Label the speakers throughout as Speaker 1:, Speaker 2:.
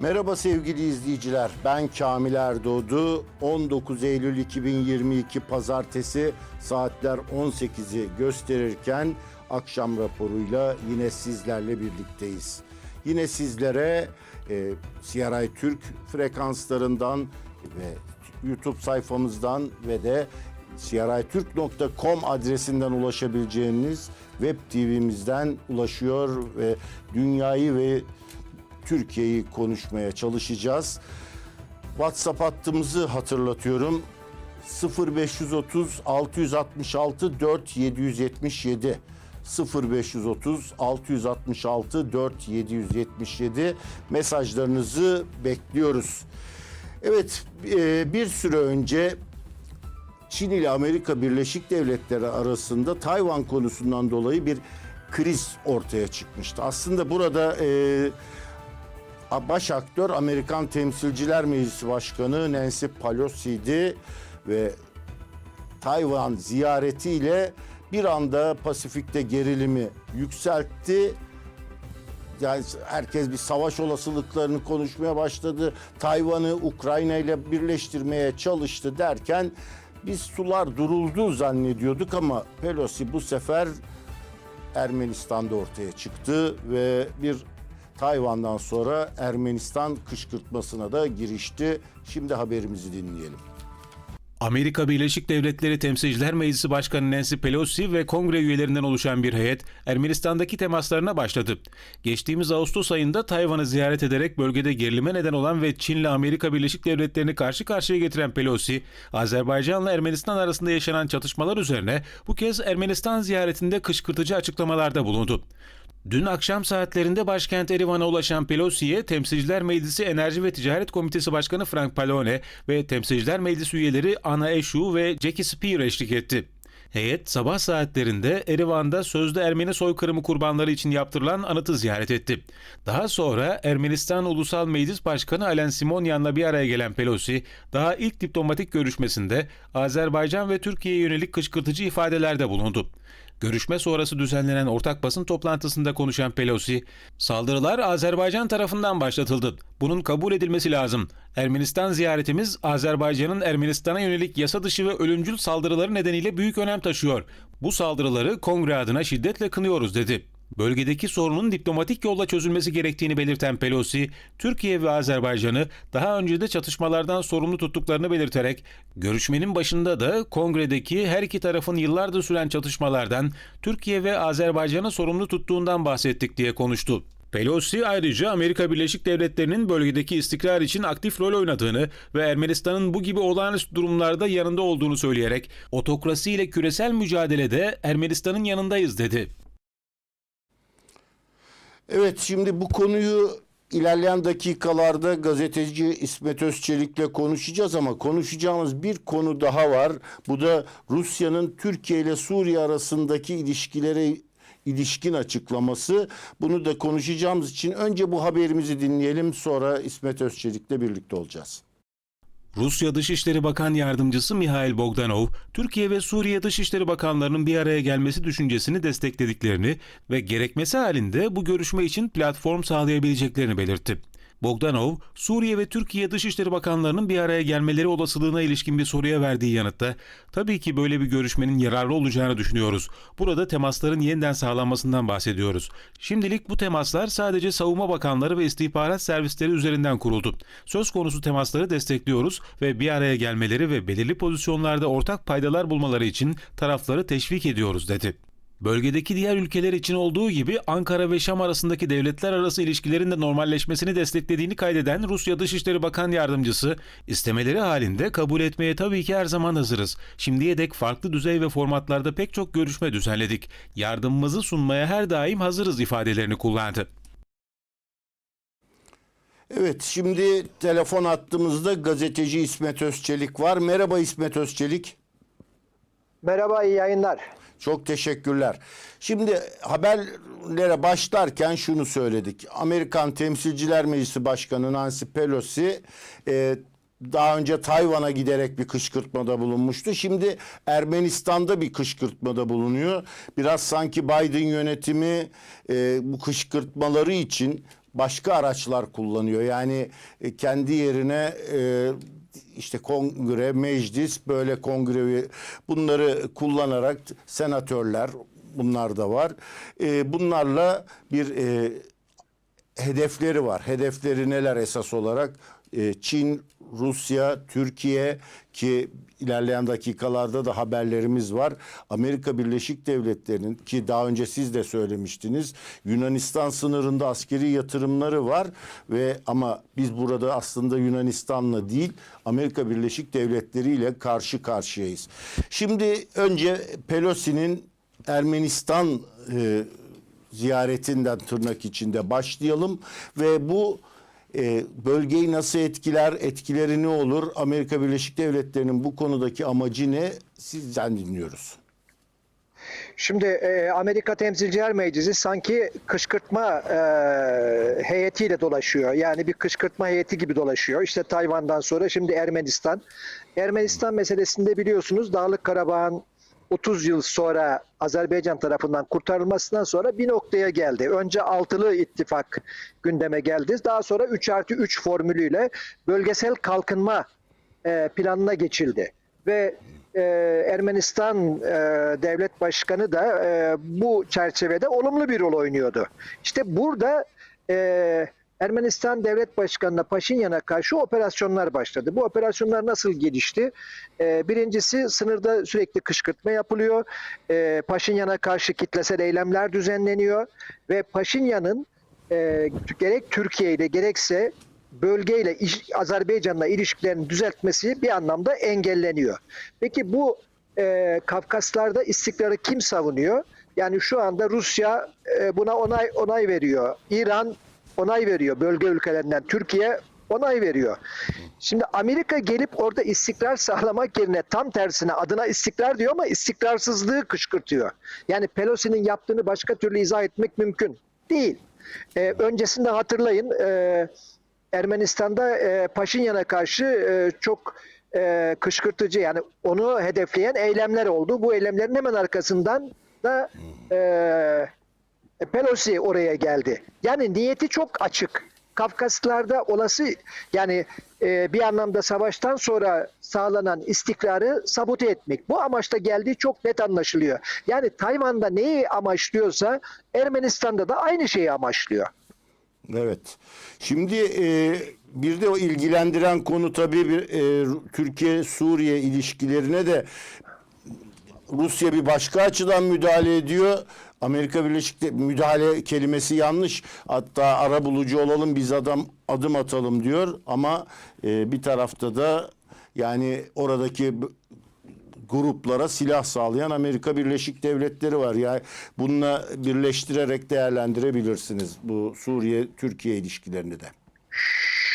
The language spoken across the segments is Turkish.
Speaker 1: Merhaba sevgili izleyiciler. Ben Kamil Erdoğdu. 19 Eylül 2022 Pazartesi saatler 18'i gösterirken akşam raporuyla yine sizlerle birlikteyiz. Yine sizlere e, CRI Türk frekanslarından ve YouTube sayfamızdan ve de critürk.com adresinden ulaşabileceğiniz web TV'mizden ulaşıyor ve dünyayı ve Türkiye'yi konuşmaya çalışacağız. WhatsApp hattımızı hatırlatıyorum. 0530 666 4 777 0530 666 4 777 mesajlarınızı bekliyoruz. Evet e, bir süre önce Çin ile Amerika Birleşik Devletleri arasında Tayvan konusundan dolayı bir kriz ortaya çıkmıştı. Aslında burada e, baş aktör Amerikan Temsilciler Meclisi Başkanı Nancy Pelosi'ydi ve Tayvan ziyaretiyle bir anda Pasifik'te gerilimi yükseltti. Yani herkes bir savaş olasılıklarını konuşmaya başladı. Tayvan'ı Ukrayna ile birleştirmeye çalıştı derken biz sular duruldu zannediyorduk ama Pelosi bu sefer Ermenistan'da ortaya çıktı ve bir Tayvan'dan sonra Ermenistan kışkırtmasına da girişti. Şimdi haberimizi dinleyelim.
Speaker 2: Amerika Birleşik Devletleri Temsilciler Meclisi Başkanı Nancy Pelosi ve kongre üyelerinden oluşan bir heyet Ermenistan'daki temaslarına başladı. Geçtiğimiz Ağustos ayında Tayvan'ı ziyaret ederek bölgede gerilime neden olan ve Çin'le Amerika Birleşik Devletleri'ni karşı karşıya getiren Pelosi, Azerbaycan'la Ermenistan arasında yaşanan çatışmalar üzerine bu kez Ermenistan ziyaretinde kışkırtıcı açıklamalarda bulundu. Dün akşam saatlerinde başkent Erivan'a ulaşan Pelosi'ye Temsilciler Meclisi Enerji ve Ticaret Komitesi Başkanı Frank Pallone ve Temsilciler Meclisi üyeleri Ana Eşu ve Jackie Spear eşlik etti. Heyet sabah saatlerinde Erivan'da sözde Ermeni soykırımı kurbanları için yaptırılan anıtı ziyaret etti. Daha sonra Ermenistan Ulusal Meclis Başkanı Alen Simonyan'la bir araya gelen Pelosi, daha ilk diplomatik görüşmesinde Azerbaycan ve Türkiye'ye yönelik kışkırtıcı ifadelerde bulundu. Görüşme sonrası düzenlenen ortak basın toplantısında konuşan Pelosi, saldırılar Azerbaycan tarafından başlatıldı. Bunun kabul edilmesi lazım. Ermenistan ziyaretimiz Azerbaycan'ın Ermenistan'a yönelik yasa dışı ve ölümcül saldırıları nedeniyle büyük önem taşıyor. Bu saldırıları kongre adına şiddetle kınıyoruz dedi. Bölgedeki sorunun diplomatik yolla çözülmesi gerektiğini belirten Pelosi, Türkiye ve Azerbaycan'ı daha önce de çatışmalardan sorumlu tuttuklarını belirterek, görüşmenin başında da kongredeki her iki tarafın yıllardır süren çatışmalardan Türkiye ve Azerbaycan'ı sorumlu tuttuğundan bahsettik diye konuştu. Pelosi ayrıca Amerika Birleşik Devletleri'nin bölgedeki istikrar için aktif rol oynadığını ve Ermenistan'ın bu gibi olağanüstü durumlarda yanında olduğunu söyleyerek otokrasi ile küresel mücadelede Ermenistan'ın yanındayız dedi.
Speaker 1: Evet şimdi bu konuyu ilerleyen dakikalarda gazeteci İsmet Özçelik'le konuşacağız ama konuşacağımız bir konu daha var. Bu da Rusya'nın Türkiye ile Suriye arasındaki ilişkilere ilişkin açıklaması. Bunu da konuşacağımız için önce bu haberimizi dinleyelim sonra İsmet Özçelik'le birlikte olacağız.
Speaker 2: Rusya Dışişleri Bakan Yardımcısı Mihail Bogdanov, Türkiye ve Suriye Dışişleri Bakanlarının bir araya gelmesi düşüncesini desteklediklerini ve gerekmesi halinde bu görüşme için platform sağlayabileceklerini belirtti. Bogdanov, Suriye ve Türkiye Dışişleri Bakanlarının bir araya gelmeleri olasılığına ilişkin bir soruya verdiği yanıtta, tabii ki böyle bir görüşmenin yararlı olacağını düşünüyoruz. Burada temasların yeniden sağlanmasından bahsediyoruz. Şimdilik bu temaslar sadece savunma bakanları ve istihbarat servisleri üzerinden kuruldu. Söz konusu temasları destekliyoruz ve bir araya gelmeleri ve belirli pozisyonlarda ortak paydalar bulmaları için tarafları teşvik ediyoruz dedi. Bölgedeki diğer ülkeler için olduğu gibi Ankara ve Şam arasındaki devletler arası ilişkilerin de normalleşmesini desteklediğini kaydeden Rusya Dışişleri Bakan Yardımcısı, istemeleri halinde kabul etmeye tabii ki her zaman hazırız. Şimdiye dek farklı düzey ve formatlarda pek çok görüşme düzenledik. Yardımımızı sunmaya her daim hazırız ifadelerini kullandı.
Speaker 1: Evet şimdi telefon attığımızda gazeteci İsmet Özçelik var. Merhaba İsmet Özçelik.
Speaker 3: Merhaba, iyi yayınlar.
Speaker 1: Çok teşekkürler. Şimdi haberlere başlarken şunu söyledik. Amerikan Temsilciler Meclisi Başkanı Nancy Pelosi e, daha önce Tayvan'a giderek bir kışkırtmada bulunmuştu. Şimdi Ermenistan'da bir kışkırtmada bulunuyor. Biraz sanki Biden yönetimi e, bu kışkırtmaları için başka araçlar kullanıyor. Yani e, kendi yerine e, işte kongre, meclis böyle kongre bunları kullanarak senatörler bunlar da var. E, bunlarla bir e, hedefleri var. Hedefleri neler esas olarak? Ee, Çin, Rusya, Türkiye ki ilerleyen dakikalarda da haberlerimiz var. Amerika Birleşik Devletleri'nin ki daha önce siz de söylemiştiniz Yunanistan sınırında askeri yatırımları var ve ama biz burada aslında Yunanistan'la değil Amerika Birleşik Devletleri ile karşı karşıyayız. Şimdi önce Pelosi'nin Ermenistan e, ziyaretinden tırnak içinde başlayalım ve bu e, bölgeyi nasıl etkiler, etkileri ne olur? Amerika Birleşik Devletleri'nin bu konudaki amacı ne? Sizden dinliyoruz.
Speaker 3: Şimdi e, Amerika Temsilciler Meclisi sanki kışkırtma e, heyetiyle dolaşıyor. Yani bir kışkırtma heyeti gibi dolaşıyor. İşte Tayvan'dan sonra şimdi Ermenistan. Ermenistan meselesinde biliyorsunuz Dağlık Karabağ'ın 30 yıl sonra Azerbaycan tarafından kurtarılmasından sonra bir noktaya geldi. Önce altılı ittifak gündeme geldi. Daha sonra 3 artı 3 formülüyle bölgesel kalkınma e, planına geçildi. Ve e, Ermenistan e, devlet başkanı da bu çerçevede olumlu bir rol oynuyordu. İşte burada e, Ermenistan devlet başkanına Paşinyan'a karşı operasyonlar başladı. Bu operasyonlar nasıl gelişti? E, birincisi sınırda sürekli kışkırtma yapılıyor. E, Paşinyan'a karşı kitlesel eylemler düzenleniyor ve Paşinyan'ın e, gerek Türkiye ile gerekse bölgeyle Azerbaycan'la ilişkilerini düzeltmesi bir anlamda engelleniyor. Peki bu e, Kafkaslar'da istikrarı kim savunuyor? Yani şu anda Rusya e, buna onay onay veriyor. İran onay veriyor bölge ülkelerinden. Türkiye onay veriyor. Şimdi Amerika gelip orada istikrar sağlamak yerine tam tersine adına istikrar diyor ama istikrarsızlığı kışkırtıyor. Yani Pelosi'nin yaptığını başka türlü izah etmek mümkün değil. Ee, öncesinde hatırlayın e, Ermenistan'da e, Paşinyan'a karşı e, çok e, kışkırtıcı yani onu hedefleyen eylemler oldu. Bu eylemlerin hemen arkasından da e, Pelosi oraya geldi. Yani niyeti çok açık. Kafkaslarda olası yani e, bir anlamda savaştan sonra sağlanan istikrarı sabote etmek. Bu amaçta geldiği çok net anlaşılıyor. Yani Tayvan'da neyi amaçlıyorsa Ermenistan'da da aynı şeyi amaçlıyor.
Speaker 1: Evet. Şimdi e, bir de o ilgilendiren konu tabii bir e, Türkiye-Suriye ilişkilerine de Rusya bir başka açıdan müdahale ediyor. Amerika Birleşik De- müdahale kelimesi yanlış. Hatta ara bulucu olalım biz adam adım atalım diyor ama e, bir tarafta da yani oradaki gruplara silah sağlayan Amerika Birleşik Devletleri var. Yani bununla birleştirerek değerlendirebilirsiniz bu Suriye Türkiye ilişkilerini de.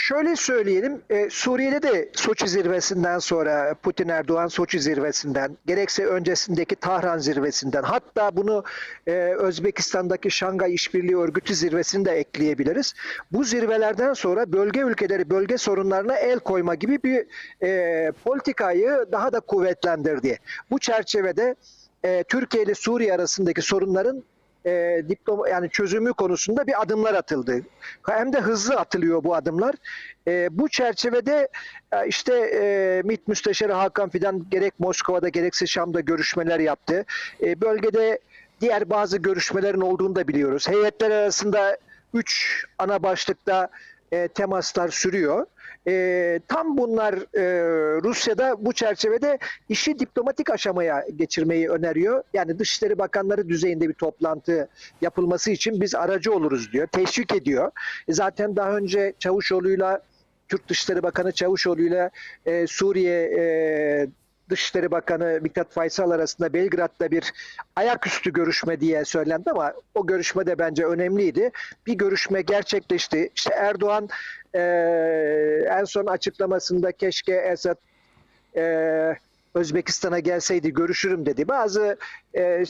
Speaker 3: Şöyle söyleyelim, e, Suriye'de de Soçi zirvesinden sonra Putin Erdoğan Soçi zirvesinden, gerekse öncesindeki Tahran zirvesinden, hatta bunu e, Özbekistan'daki Şangay İşbirliği Örgütü zirvesini de ekleyebiliriz. Bu zirvelerden sonra bölge ülkeleri bölge sorunlarına el koyma gibi bir e, politikayı daha da kuvvetlendirdi. Bu çerçevede e, Türkiye ile Suriye arasındaki sorunların e, diploma yani çözümü konusunda bir adımlar atıldı. Hem de hızlı atılıyor bu adımlar. E, bu çerçevede e, işte e, MİT Müsteşarı Hakan Fidan gerek Moskova'da gerekse Şam'da görüşmeler yaptı. E, bölgede diğer bazı görüşmelerin olduğunu da biliyoruz. Heyetler arasında üç ana başlıkta e, temaslar sürüyor. E, tam bunlar e, Rusya'da bu çerçevede işi diplomatik aşamaya geçirmeyi öneriyor. Yani Dışişleri Bakanları düzeyinde bir toplantı yapılması için biz aracı oluruz diyor. Teşvik ediyor. E, zaten daha önce Çavuşoğlu'yla Türk Dışişleri Bakanı Çavuşoğlu'yla e, Suriye e, Dışişleri Bakanı Miktat Faysal arasında Belgrad'da bir ayaküstü görüşme diye söylendi ama o görüşme de bence önemliydi. Bir görüşme gerçekleşti. İşte Erdoğan e, en son açıklamasında keşke Esad e, Özbekistan'a gelseydi görüşürüm dedi. Bazı e, e,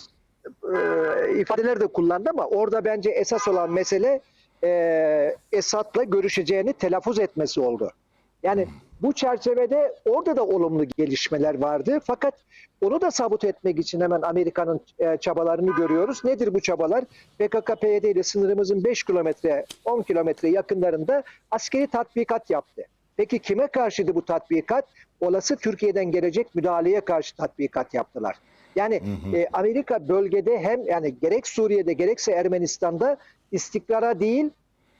Speaker 3: ifadeler de kullandı ama orada bence esas olan mesele e, Esad'la görüşeceğini telaffuz etmesi oldu. Yani bu çerçevede orada da olumlu gelişmeler vardı. Fakat onu da sabut etmek için hemen Amerika'nın e, çabalarını görüyoruz. Nedir bu çabalar? PKK-PYD ile sınırımızın 5 kilometre, 10 kilometre yakınlarında askeri tatbikat yaptı. Peki kime karşıydı bu tatbikat? Olası Türkiye'den gelecek müdahaleye karşı tatbikat yaptılar. Yani e, Amerika bölgede hem yani gerek Suriye'de gerekse Ermenistan'da istikrara değil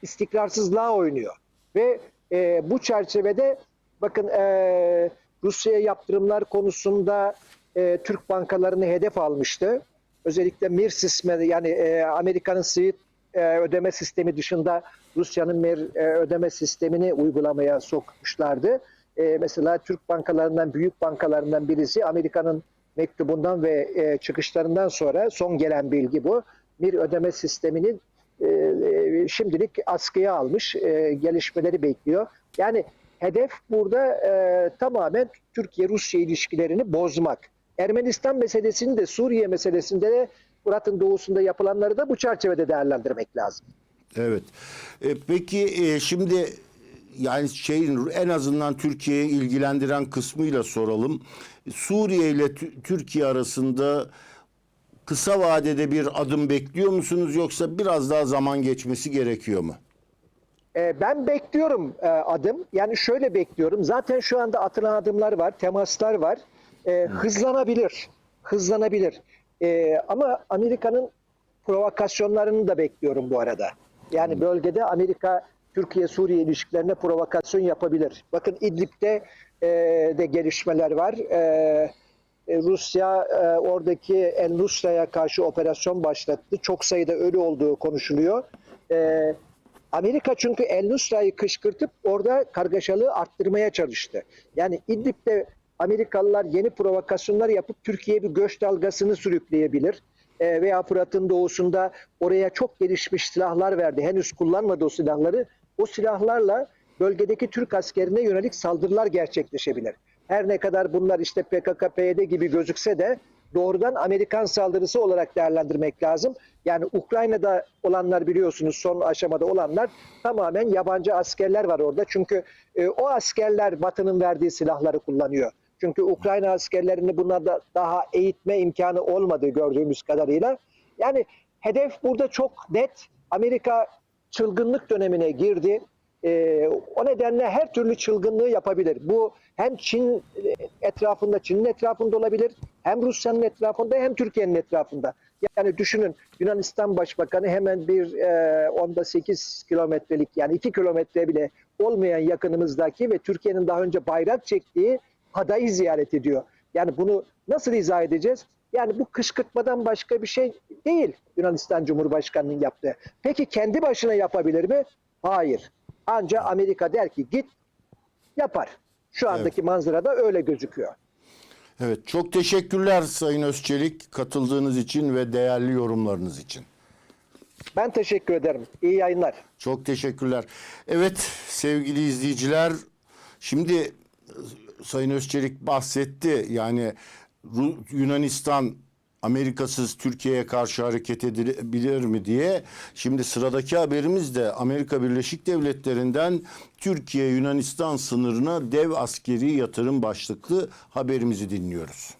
Speaker 3: istikrarsızlığa oynuyor. Ve e, bu çerçevede bakın e, Rusya'ya yaptırımlar konusunda e, Türk bankalarını hedef almıştı. Özellikle MIR sistemi yani e, Amerika'nın SWIFT e, ödeme sistemi dışında Rusya'nın MIR e, ödeme sistemini uygulamaya sokmuşlardı. E, mesela Türk bankalarından, büyük bankalarından birisi Amerika'nın mektubundan ve e, çıkışlarından sonra son gelen bilgi bu. MIR ödeme sisteminin e, e, şimdilik askıya almış, e, gelişmeleri bekliyor. Yani hedef burada e, tamamen Türkiye-Rusya ilişkilerini bozmak. Ermenistan meselesini de Suriye meselesinde de Fırat'ın doğusunda yapılanları da bu çerçevede değerlendirmek lazım.
Speaker 1: Evet. E, peki e, şimdi yani şeyin en azından Türkiye'yi ilgilendiren kısmıyla soralım. Suriye ile Tü- Türkiye arasında kısa vadede bir adım bekliyor musunuz yoksa biraz daha zaman geçmesi gerekiyor mu?
Speaker 3: E, Ben bekliyorum e, adım. Yani şöyle bekliyorum. Zaten şu anda atılan adımlar var, temaslar var. E, hızlanabilir. Hızlanabilir. E, ama Amerika'nın provokasyonlarını da bekliyorum bu arada. Yani bölgede Amerika Türkiye-Suriye ilişkilerine provokasyon yapabilir. Bakın İdlib'de e, de gelişmeler var. E, e, Rusya e, oradaki El Nusra'ya karşı operasyon başlattı. Çok sayıda ölü olduğu konuşuluyor. E, Amerika çünkü El Nusra'yı kışkırtıp orada kargaşalığı arttırmaya çalıştı. Yani İdlib'de Amerikalılar yeni provokasyonlar yapıp Türkiye'ye bir göç dalgasını sürükleyebilir. E, veya Fırat'ın doğusunda oraya çok gelişmiş silahlar verdi. Henüz kullanmadı o silahları. O silahlarla bölgedeki Türk askerine yönelik saldırılar gerçekleşebilir. Her ne kadar bunlar işte PKK-PYD gibi gözükse de doğrudan Amerikan saldırısı olarak değerlendirmek lazım. Yani Ukrayna'da olanlar biliyorsunuz son aşamada olanlar tamamen yabancı askerler var orada. Çünkü e, o askerler Batı'nın verdiği silahları kullanıyor. Çünkü Ukrayna askerlerini bunlarda daha eğitme imkanı olmadığı gördüğümüz kadarıyla. Yani hedef burada çok net. Amerika çılgınlık dönemine girdi. Ee, o nedenle her türlü çılgınlığı yapabilir. Bu hem Çin etrafında, Çin'in etrafında olabilir, hem Rusya'nın etrafında hem Türkiye'nin etrafında. Yani düşünün Yunanistan Başbakanı hemen bir e, onda 8 kilometrelik yani 2 kilometre bile olmayan yakınımızdaki ve Türkiye'nin daha önce bayrak çektiği adayı ziyaret ediyor. Yani bunu nasıl izah edeceğiz? Yani bu kışkırtmadan başka bir şey değil Yunanistan Cumhurbaşkanı'nın yaptığı. Peki kendi başına yapabilir mi? Hayır. Anca Amerika der ki git yapar. Şu andaki manzarada öyle gözüküyor.
Speaker 1: Evet çok teşekkürler Sayın Özçelik katıldığınız için ve değerli yorumlarınız için.
Speaker 3: Ben teşekkür ederim. İyi yayınlar.
Speaker 1: Çok teşekkürler. Evet sevgili izleyiciler şimdi Sayın Özçelik bahsetti. Yani Yunanistan Amerikasız Türkiye'ye karşı hareket edebilir mi diye. Şimdi sıradaki haberimiz de Amerika Birleşik Devletleri'nden Türkiye Yunanistan sınırına dev askeri yatırım başlıklı haberimizi dinliyoruz.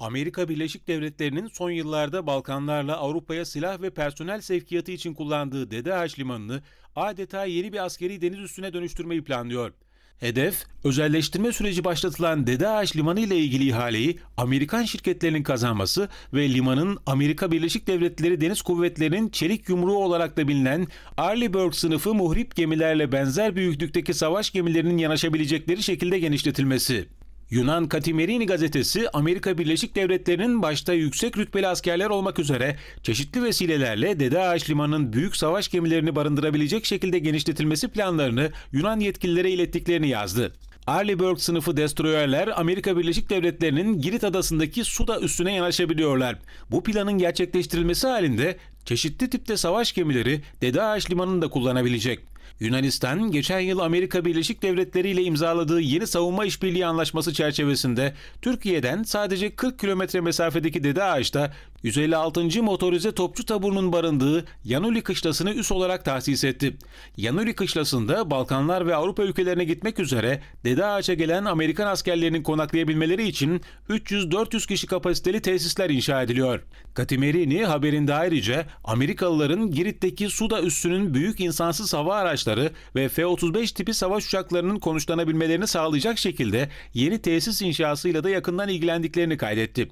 Speaker 2: Amerika Birleşik Devletleri'nin son yıllarda Balkanlarla Avrupa'ya silah ve personel sevkiyatı için kullandığı Dede Ağaç Limanı'nı adeta yeni bir askeri deniz üssüne dönüştürmeyi planlıyor. Hedef, özelleştirme süreci başlatılan Dede Ağaç Limanı ile ilgili ihaleyi Amerikan şirketlerinin kazanması ve limanın Amerika Birleşik Devletleri Deniz Kuvvetleri'nin çelik yumruğu olarak da bilinen Arleigh sınıfı muhrip gemilerle benzer büyüklükteki savaş gemilerinin yanaşabilecekleri şekilde genişletilmesi. Yunan Katimerini gazetesi Amerika Birleşik Devletleri'nin başta yüksek rütbeli askerler olmak üzere çeşitli vesilelerle Dede Ağaç Limanı'nın büyük savaş gemilerini barındırabilecek şekilde genişletilmesi planlarını Yunan yetkililere ilettiklerini yazdı. Arleigh sınıfı destroyerler Amerika Birleşik Devletleri'nin Girit adasındaki Suda üssüne yanaşabiliyorlar. Bu planın gerçekleştirilmesi halinde çeşitli tipte savaş gemileri Dede Ağaç Limanı'nda kullanabilecek. Yunanistan, geçen yıl Amerika Birleşik Devletleri ile imzaladığı yeni savunma işbirliği anlaşması çerçevesinde Türkiye'den sadece 40 kilometre mesafedeki Dede Ağaç'ta 156. Motorize Topçu Taburu'nun barındığı Yanuli Kışlası'nı üs olarak tahsis etti. Yanuli Kışlası'nda Balkanlar ve Avrupa ülkelerine gitmek üzere Dede Ağaç'a gelen Amerikan askerlerinin konaklayabilmeleri için 300-400 kişi kapasiteli tesisler inşa ediliyor. Katimerini haberinde ayrıca Amerikalıların Girit'teki Suda üssünün büyük insansız hava araçları ve F-35 tipi savaş uçaklarının konuşlanabilmelerini sağlayacak şekilde yeni tesis inşasıyla da yakından ilgilendiklerini kaydetti.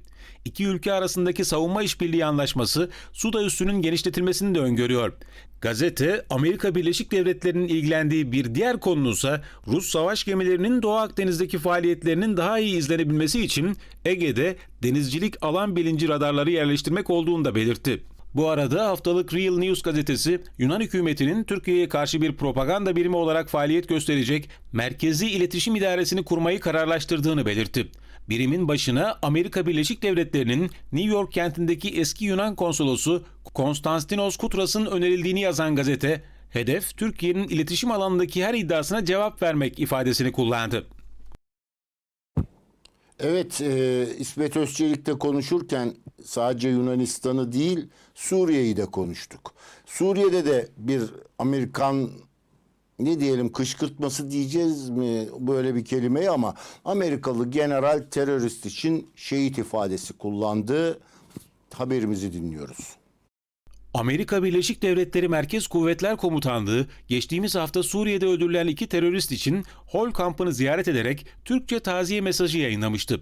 Speaker 2: İki ülke arasındaki savunma işbirliği anlaşması Suda üssünün genişletilmesini de öngörüyor. Gazete, Amerika Birleşik Devletleri'nin ilgilendiği bir diğer konunun ise Rus savaş gemilerinin Doğu Akdeniz'deki faaliyetlerinin daha iyi izlenebilmesi için Ege'de denizcilik alan bilinci radarları yerleştirmek olduğunu da belirtti. Bu arada haftalık Real News gazetesi Yunan hükümetinin Türkiye'ye karşı bir propaganda birimi olarak faaliyet gösterecek Merkezi İletişim İdaresini kurmayı kararlaştırdığını belirtti. Birimin başına Amerika Birleşik Devletleri'nin New York kentindeki eski Yunan konsolosu Konstantinos Kutras'ın önerildiğini yazan gazete, hedef Türkiye'nin iletişim alanındaki her iddiasına cevap vermek ifadesini kullandı.
Speaker 1: Evet, e, İsmet Özçelik'te konuşurken sadece Yunanistan'ı değil Suriye'yi de konuştuk. Suriye'de de bir Amerikan ne diyelim kışkırtması diyeceğiz mi böyle bir kelimeyi ama Amerikalı general terörist için şehit ifadesi kullandı. Haberimizi dinliyoruz.
Speaker 2: Amerika Birleşik Devletleri Merkez Kuvvetler Komutanlığı geçtiğimiz hafta Suriye'de öldürülen iki terörist için Hol kampını ziyaret ederek Türkçe taziye mesajı yayınlamıştı.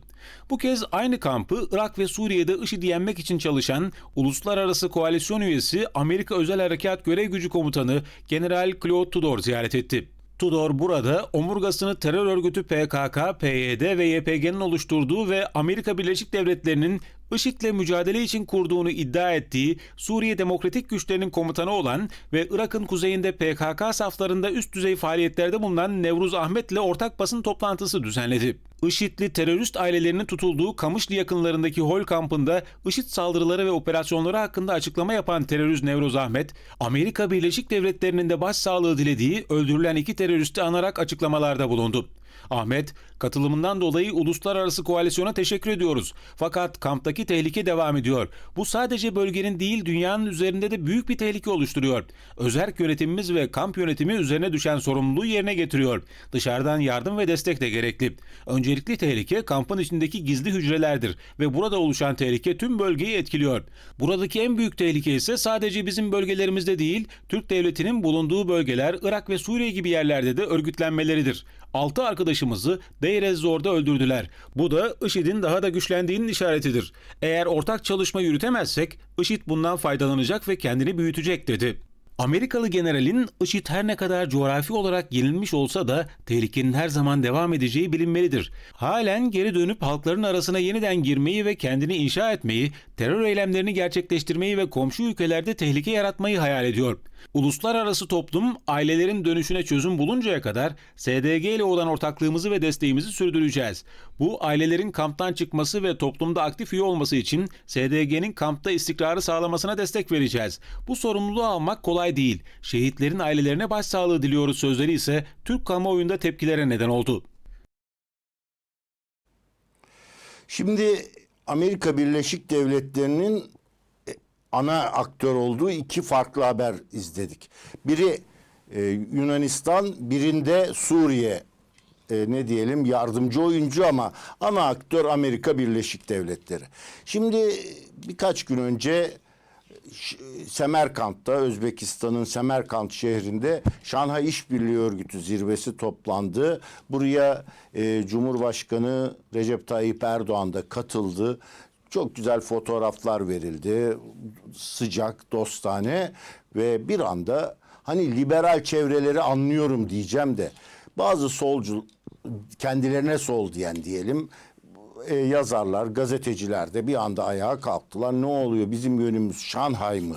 Speaker 2: Bu kez aynı kampı Irak ve Suriye'de IŞİD'i yenmek için çalışan Uluslararası Koalisyon üyesi Amerika Özel Harekat Görev Gücü Komutanı General Claude Tudor ziyaret etti. Tudor burada omurgasını terör örgütü PKK, PYD ve YPG'nin oluşturduğu ve Amerika Birleşik Devletleri'nin IŞİD'le mücadele için kurduğunu iddia ettiği Suriye Demokratik Güçlerinin komutanı olan ve Irak'ın kuzeyinde PKK saflarında üst düzey faaliyetlerde bulunan Nevruz Ahmet'le ortak basın toplantısı düzenledi. IŞİD'li terörist ailelerinin tutulduğu Kamışlı yakınlarındaki Hol kampında IŞİD saldırıları ve operasyonları hakkında açıklama yapan terörist Nevruz Ahmet, Amerika Birleşik Devletleri'nin de başsağlığı dilediği öldürülen iki teröristi anarak açıklamalarda bulundu. Ahmet, katılımından dolayı uluslararası koalisyona teşekkür ediyoruz. Fakat kamptaki tehlike devam ediyor. Bu sadece bölgenin değil dünyanın üzerinde de büyük bir tehlike oluşturuyor. Özerk yönetimimiz ve kamp yönetimi üzerine düşen sorumluluğu yerine getiriyor. Dışarıdan yardım ve destek de gerekli. Öncelikli tehlike kampın içindeki gizli hücrelerdir ve burada oluşan tehlike tüm bölgeyi etkiliyor. Buradaki en büyük tehlike ise sadece bizim bölgelerimizde değil, Türk devletinin bulunduğu bölgeler Irak ve Suriye gibi yerlerde de örgütlenmeleridir. 6 arkadaşımızı Deir ez-Zor'da öldürdüler. Bu da IŞİD'in daha da güçlendiğinin işaretidir. Eğer ortak çalışma yürütemezsek IŞİD bundan faydalanacak ve kendini büyütecek dedi. Amerikalı generalin IŞİD her ne kadar coğrafi olarak yenilmiş olsa da tehlikenin her zaman devam edeceği bilinmelidir. Halen geri dönüp halkların arasına yeniden girmeyi ve kendini inşa etmeyi, terör eylemlerini gerçekleştirmeyi ve komşu ülkelerde tehlike yaratmayı hayal ediyor. Uluslararası toplum ailelerin dönüşüne çözüm buluncaya kadar SDG ile olan ortaklığımızı ve desteğimizi sürdüreceğiz. Bu ailelerin kamptan çıkması ve toplumda aktif üye olması için SDG'nin kampta istikrarı sağlamasına destek vereceğiz. Bu sorumluluğu almak kolay değil. Şehitlerin ailelerine başsağlığı diliyoruz sözleri ise Türk kamuoyunda tepkilere neden oldu.
Speaker 1: Şimdi Amerika Birleşik Devletleri'nin e, ana aktör olduğu iki farklı haber izledik. Biri e, Yunanistan, birinde Suriye e, ne diyelim yardımcı oyuncu ama ana aktör Amerika Birleşik Devletleri. Şimdi birkaç gün önce Semerkant'ta Özbekistan'ın Semerkant şehrinde Şanghay İşbirliği Örgütü zirvesi toplandı. Buraya e, Cumhurbaşkanı Recep Tayyip Erdoğan da katıldı. Çok güzel fotoğraflar verildi. Sıcak, dostane ve bir anda hani liberal çevreleri anlıyorum diyeceğim de bazı solcu kendilerine sol diyen diyelim e, yazarlar, gazeteciler de bir anda ayağa kalktılar. Ne oluyor bizim yönümüz Şanghay mı?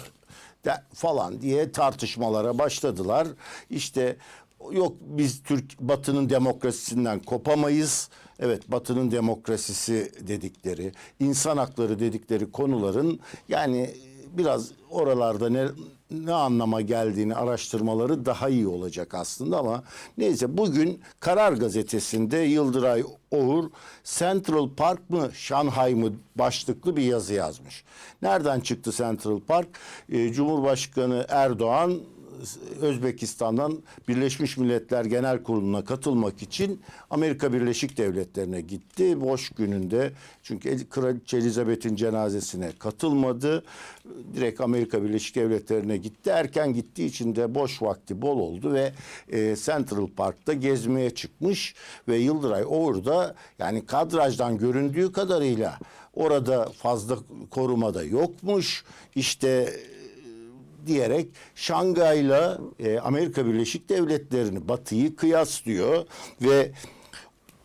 Speaker 1: De, falan diye tartışmalara başladılar. İşte yok biz Türk Batı'nın demokrasisinden kopamayız. Evet Batı'nın demokrasisi dedikleri, insan hakları dedikleri konuların yani biraz oralarda ne ne anlama geldiğini araştırmaları daha iyi olacak aslında ama neyse bugün Karar Gazetesi'nde Yıldıray Oğur Central Park mı Şanghay mı başlıklı bir yazı yazmış. Nereden çıktı Central Park? Ee, Cumhurbaşkanı Erdoğan Özbekistan'dan Birleşmiş Milletler Genel Kurulu'na katılmak için Amerika Birleşik Devletleri'ne gitti. Boş gününde çünkü Kraliçe Elizabeth'in cenazesine katılmadı. Direkt Amerika Birleşik Devletleri'ne gitti. Erken gittiği için de boş vakti bol oldu ve e, Central Park'ta gezmeye çıkmış ve Yıldıray Oğur da yani kadrajdan göründüğü kadarıyla orada fazla korumada yokmuş. İşte diyerek Şangay'la e, Amerika Birleşik Devletleri'ni Batı'yı kıyaslıyor ve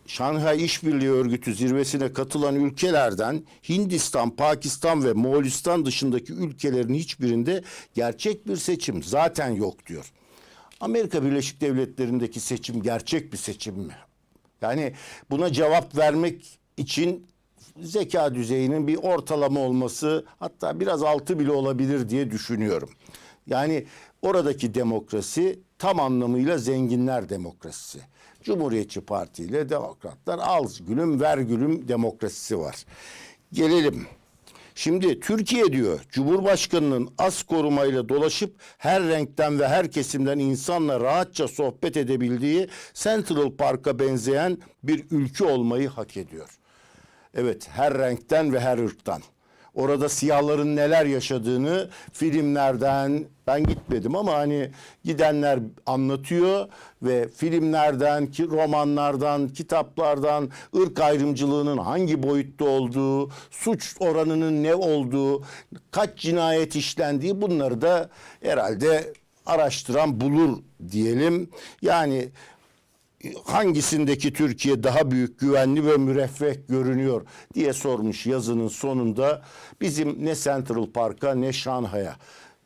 Speaker 1: Şanghay İşbirliği Örgütü zirvesine katılan ülkelerden Hindistan, Pakistan ve Moğolistan dışındaki ülkelerin hiçbirinde gerçek bir seçim zaten yok diyor. Amerika Birleşik Devletleri'ndeki seçim gerçek bir seçim mi? Yani buna cevap vermek için zeka düzeyinin bir ortalama olması hatta biraz altı bile olabilir diye düşünüyorum. Yani oradaki demokrasi tam anlamıyla zenginler demokrasisi. Cumhuriyetçi Parti ile demokratlar al gülüm ver gülüm demokrasisi var. Gelelim. Şimdi Türkiye diyor Cumhurbaşkanının az korumayla dolaşıp her renkten ve her kesimden insanla rahatça sohbet edebildiği Central Park'a benzeyen bir ülke olmayı hak ediyor. Evet her renkten ve her ırktan. Orada siyahların neler yaşadığını filmlerden ben gitmedim ama hani gidenler anlatıyor ve filmlerden, ki romanlardan, kitaplardan ırk ayrımcılığının hangi boyutta olduğu, suç oranının ne olduğu, kaç cinayet işlendiği bunları da herhalde araştıran bulur diyelim. Yani hangisindeki Türkiye daha büyük, güvenli ve müreffeh görünüyor diye sormuş yazının sonunda. Bizim ne Central Park'a ne Şanghay'a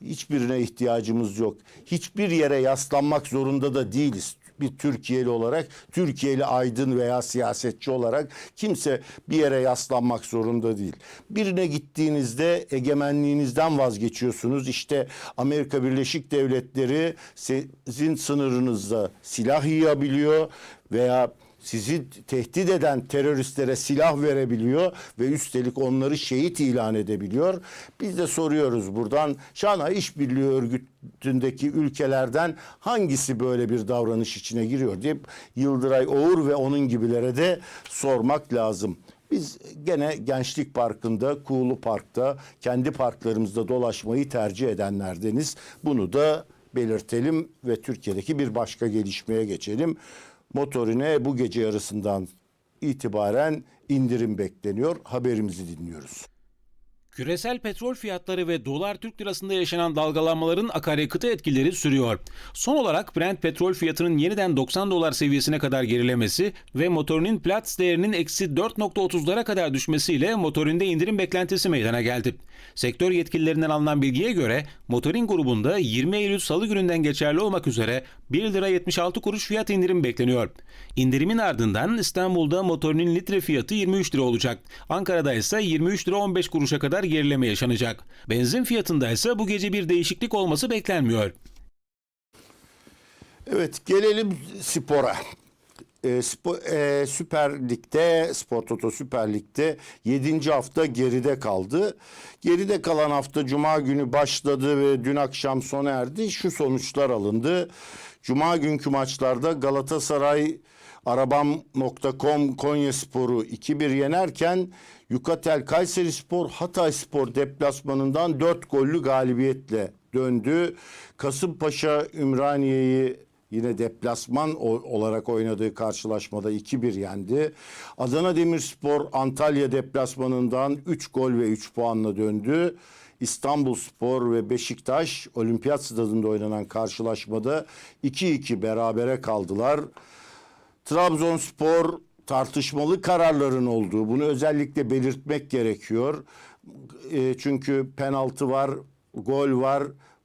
Speaker 1: hiçbirine ihtiyacımız yok. Hiçbir yere yaslanmak zorunda da değiliz. Bir Türkiye'li olarak, Türkiye'li aydın veya siyasetçi olarak kimse bir yere yaslanmak zorunda değil. Birine gittiğinizde egemenliğinizden vazgeçiyorsunuz. İşte Amerika Birleşik Devletleri sizin sınırınızda silah yığabiliyor veya sizi tehdit eden teröristlere silah verebiliyor ve üstelik onları şehit ilan edebiliyor. Biz de soruyoruz buradan Şanghay İşbirliği Örgütü'ndeki ülkelerden hangisi böyle bir davranış içine giriyor diye Yıldıray Oğur ve onun gibilere de sormak lazım. Biz gene Gençlik Parkı'nda, Kuğulu Park'ta, kendi parklarımızda dolaşmayı tercih edenlerdeniz. Bunu da belirtelim ve Türkiye'deki bir başka gelişmeye geçelim. Motorine bu gece yarısından itibaren indirim bekleniyor. Haberimizi dinliyoruz.
Speaker 2: Küresel petrol fiyatları ve dolar Türk lirasında yaşanan dalgalanmaların akaryakıta etkileri sürüyor. Son olarak Brent petrol fiyatının yeniden 90 dolar seviyesine kadar gerilemesi ve motorinin Platts değerinin eksi 4.30'lara kadar düşmesiyle motorinde indirim beklentisi meydana geldi. Sektör yetkililerinden alınan bilgiye göre motorin grubunda 20 Eylül Salı gününden geçerli olmak üzere 1 lira 76 kuruş fiyat indirim bekleniyor. İndirimin ardından İstanbul'da motorinin litre fiyatı 23 lira olacak. Ankara'da ise 23 lira 15 kuruşa kadar gerileme yaşanacak. Benzin fiyatında ise bu gece bir değişiklik olması beklenmiyor.
Speaker 1: Evet gelelim spora. E, spo- e, Süper Lig'de, Spor Toto Süper Lig'de 7. hafta geride kaldı. Geride kalan hafta Cuma günü başladı ve dün akşam sona erdi. Şu sonuçlar alındı. Cuma günkü maçlarda Galatasaray Arabam.com Konya Sporu 2-1 yenerken Yukatel Kayseri Spor Hatay Spor deplasmanından 4 gollü galibiyetle döndü. Kasımpaşa Ümraniye'yi Yine deplasman olarak oynadığı karşılaşmada 2-1 yendi. Adana Demirspor Antalya deplasmanından 3 gol ve 3 puanla döndü. İstanbul Spor ve Beşiktaş Olimpiyat Stadında oynanan karşılaşmada 2-2 berabere kaldılar. Trabzonspor tartışmalı kararların olduğu bunu özellikle belirtmek gerekiyor. E, çünkü penaltı var, gol var,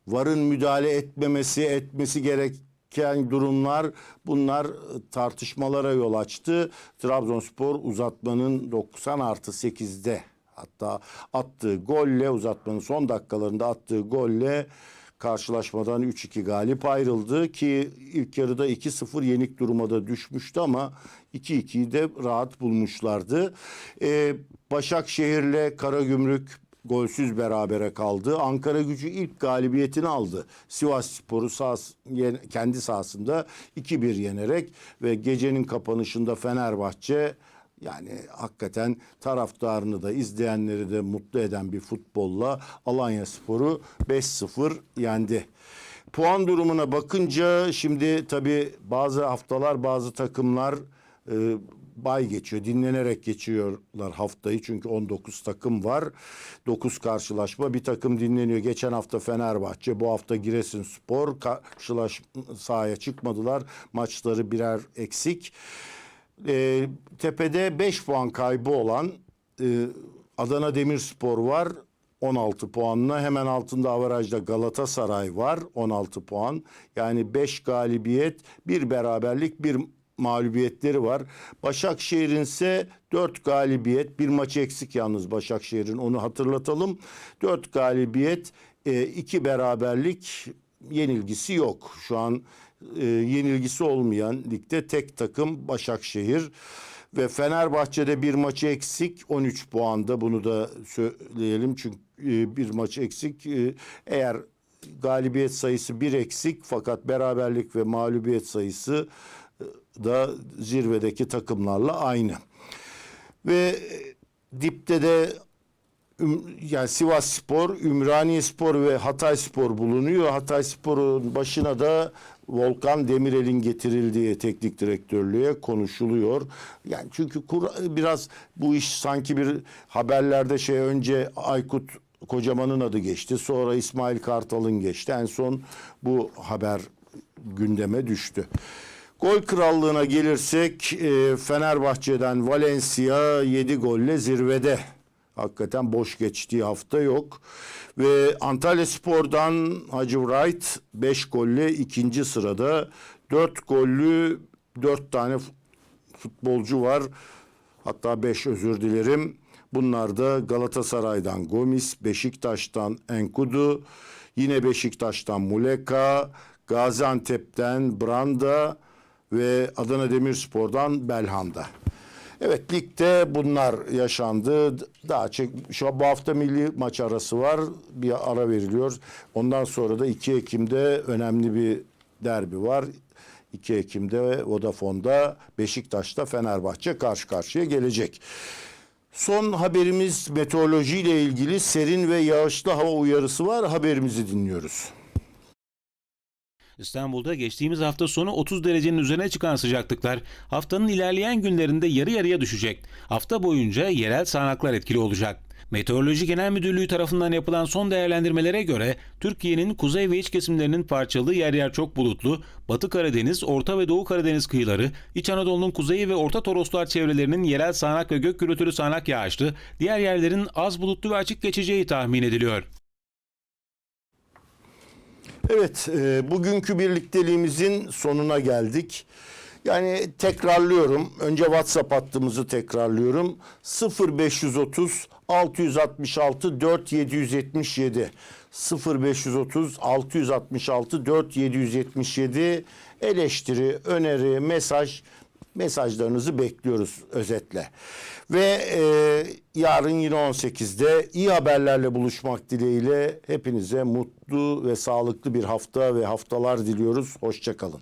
Speaker 1: varın müdahale etmemesi, etmesi gereken durumlar bunlar tartışmalara yol açtı. Trabzonspor uzatmanın 90 artı 8'de Hatta attığı golle uzatmanın son dakikalarında attığı golle karşılaşmadan 3-2 galip ayrıldı ki ilk yarıda 2-0 yenik duruma da düşmüştü ama 2-2'yi de rahat bulmuşlardı. Ee, Başakşehir'le Karagümrük golsüz berabere kaldı. Ankara gücü ilk galibiyetini aldı. Sivas Spor'u sahas- yen- kendi sahasında 2-1 yenerek ve gecenin kapanışında Fenerbahçe yani hakikaten taraftarını da izleyenleri de mutlu eden bir futbolla Alanya Spor'u 5-0 yendi. Puan durumuna bakınca şimdi tabii bazı haftalar bazı takımlar e, bay geçiyor. Dinlenerek geçiyorlar haftayı çünkü 19 takım var. 9 karşılaşma bir takım dinleniyor. Geçen hafta Fenerbahçe, bu hafta Giresunspor karşılaş sahaya çıkmadılar. Maçları birer eksik. E, tepede 5 puan kaybı olan e, Adana Demirspor var 16 puanla. Hemen altında avarajda Galatasaray var 16 puan. Yani 5 galibiyet, bir beraberlik, bir mağlubiyetleri var. Başakşehir'in ise 4 galibiyet, bir maç eksik yalnız Başakşehir'in onu hatırlatalım. 4 galibiyet, 2 beraberlik, yenilgisi yok. Şu an e, yenilgisi olmayan ligde tek takım Başakşehir ve Fenerbahçe'de bir maçı eksik 13 puanda bunu da söyleyelim çünkü e, bir maç eksik E, eğer galibiyet sayısı bir eksik fakat beraberlik ve mağlubiyet sayısı e, da zirvedeki takımlarla aynı. Ve dipte de yani Sivas Spor, Ümraniye Spor ve Hatay Spor bulunuyor. Hatay Spor'un başına da Volkan Demirel'in getirildiği teknik direktörlüğe konuşuluyor. Yani çünkü kur- biraz bu iş sanki bir haberlerde şey önce Aykut Kocaman'ın adı geçti. Sonra İsmail Kartal'ın geçti. En son bu haber gündeme düştü. Gol krallığına gelirsek e, Fenerbahçe'den Valencia 7 golle zirvede. Hakikaten boş geçtiği hafta yok. Ve Antalya Spor'dan Hacı Wright 5 golle ikinci sırada. 4 gollü 4 tane futbolcu var. Hatta 5 özür dilerim. Bunlar da Galatasaray'dan Gomis, Beşiktaş'tan Enkudu, yine Beşiktaş'tan Muleka, Gaziantep'ten Branda ve Adana Demirspor'dan Belhanda. Evet ligde bunlar yaşandı. Daha çek, şu bu hafta milli maç arası var. Bir ara veriliyor. Ondan sonra da 2 Ekim'de önemli bir derbi var. 2 Ekim'de Vodafone'da Beşiktaş'ta Fenerbahçe karşı karşıya gelecek. Son haberimiz meteorolojiyle ilgili serin ve yağışlı hava uyarısı var. Haberimizi dinliyoruz.
Speaker 2: İstanbul'da geçtiğimiz hafta sonu 30 derecenin üzerine çıkan sıcaklıklar haftanın ilerleyen günlerinde yarı yarıya düşecek. Hafta boyunca yerel sağanaklar etkili olacak. Meteoroloji Genel Müdürlüğü tarafından yapılan son değerlendirmelere göre Türkiye'nin kuzey ve iç kesimlerinin parçalı yer yer çok bulutlu, Batı Karadeniz, Orta ve Doğu Karadeniz kıyıları, İç Anadolu'nun kuzeyi ve Orta Toroslar çevrelerinin yerel sağanak ve gök gürültülü sağanak yağışlı, diğer yerlerin az bulutlu ve açık geçeceği tahmin ediliyor.
Speaker 1: Evet, e, bugünkü birlikteliğimizin sonuna geldik. Yani tekrarlıyorum. Önce WhatsApp hattımızı tekrarlıyorum. 0530 666 4777 0530 666 4777 eleştiri, öneri, mesaj mesajlarınızı bekliyoruz özetle. Ve e, yarın yine 18'de iyi haberlerle buluşmak dileğiyle hepinize mutlu ve sağlıklı bir hafta ve haftalar diliyoruz. Hoşçakalın.